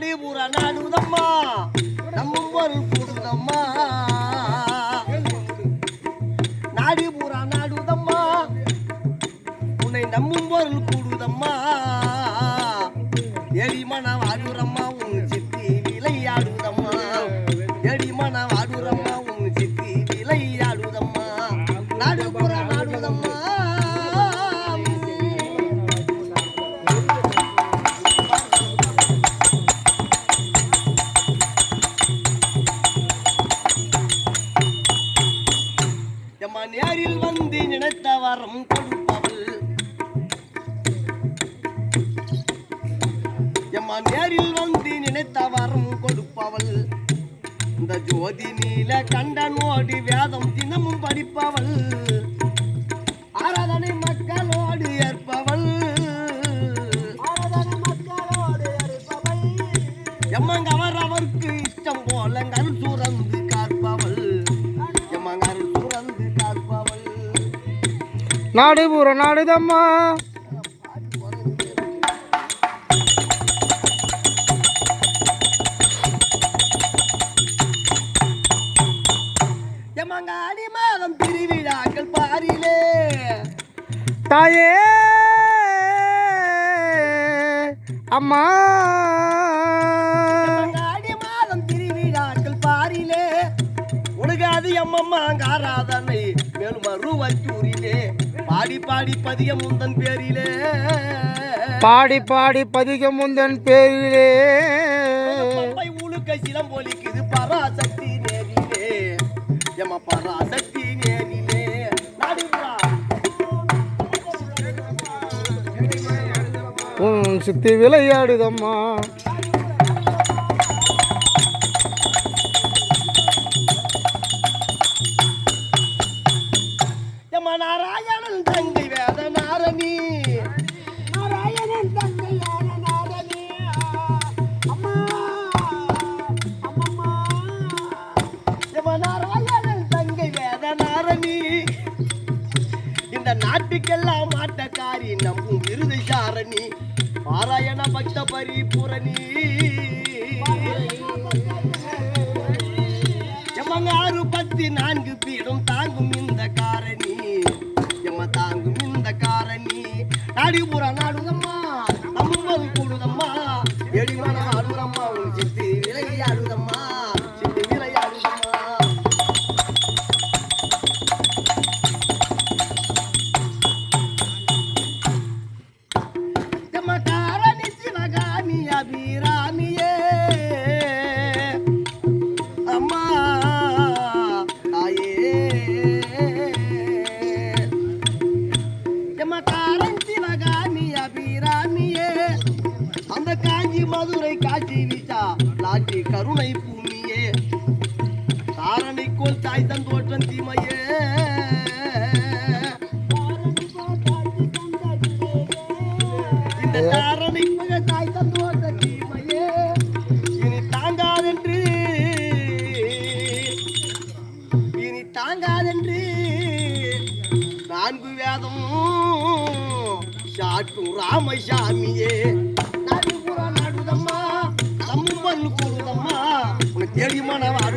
நாடு பூரா நாடுதம்மா. நம்ம பொருள் பூசுதம்மா நாடு பூரா நாடுதம்மா. உன்னை நம்பும் பொருள் கூடுதம்மா. எளிமன வாடுறம்மா உன் சித்தி விளையாடுதம்மா. எளிமன வாடுறம்மா உன் சித்தி விளையாடுதம்மா. நாடு எம்மா நேரில் வந்து நினைத்த வரம் கொடுப்பவள். எம்மா நேரில் வந்து நினைத்த வரம் கொடுப்பவள். இந்த ஜோதி நீல கண்டனோடு வேதம் தினமும் படிப்பவள். ஆராதனை மக்களோடு ஏற்பவள். ஆராதனை மக்களோடு இருப்பவள் எம்மங்க அவர் நாடு பூரா நாடுதம்மா. எம்மங்க அடி மாதம் திருவிழாக்கள் பாரிலே. தாயே. அம்மா. அடி மாதம் திருவிழாக்கள் பாரிலே. உனகாது எம்மம்மா மேலும் அருவத்தூரிலே பாடி பாடி பதிய முந்தன் பேரிலே. பாடி பாடி பதிக முந்தன் பேரிலே. பம்பை உழுக்க சிலம்பொலிக்குது பராசக்தி நேரிலே. எம்ம பராசக்தி நேரிலே. நாடுபுறா உன் சுத்தி விளையாடுதம்மா. நாராயணன் தங்கை வேத நாரணி நாராயணன் தங்கையான நாரணி அம்மா அம்மம்மா எம்ம நாராயணன் தங்கை வேத நாரணி இந்த நாட்டுக்கெல்லாம் ஆட்டக்காரி நம்பும் விருதை சாரணி பாராயண பக்த பரிபூரணி நாடிபுற நாடுதம்மா அம்மல் கூடுதம்மா. எடிமன ஆடுதம்மா. உன் சித்தி விளையாடுதம்மா சித்தி விளையாடுதம்மா எம்ம அபிராமியே. அம்மா மதுரை காட்சி வீச்சா லாட்சி கருணை பூமியே. தாரணிக்கோள் தாய் தந்தோற்றம் தீமையே. இந்த தாரணை தாய் தந்தோற்ற தீமையே. இனி தாங்காதென்று. இனி தாங்காதென்று. நான்கு வேதம் சாட்டும் ராமசாமியே. நடுபுற நடுதம்மா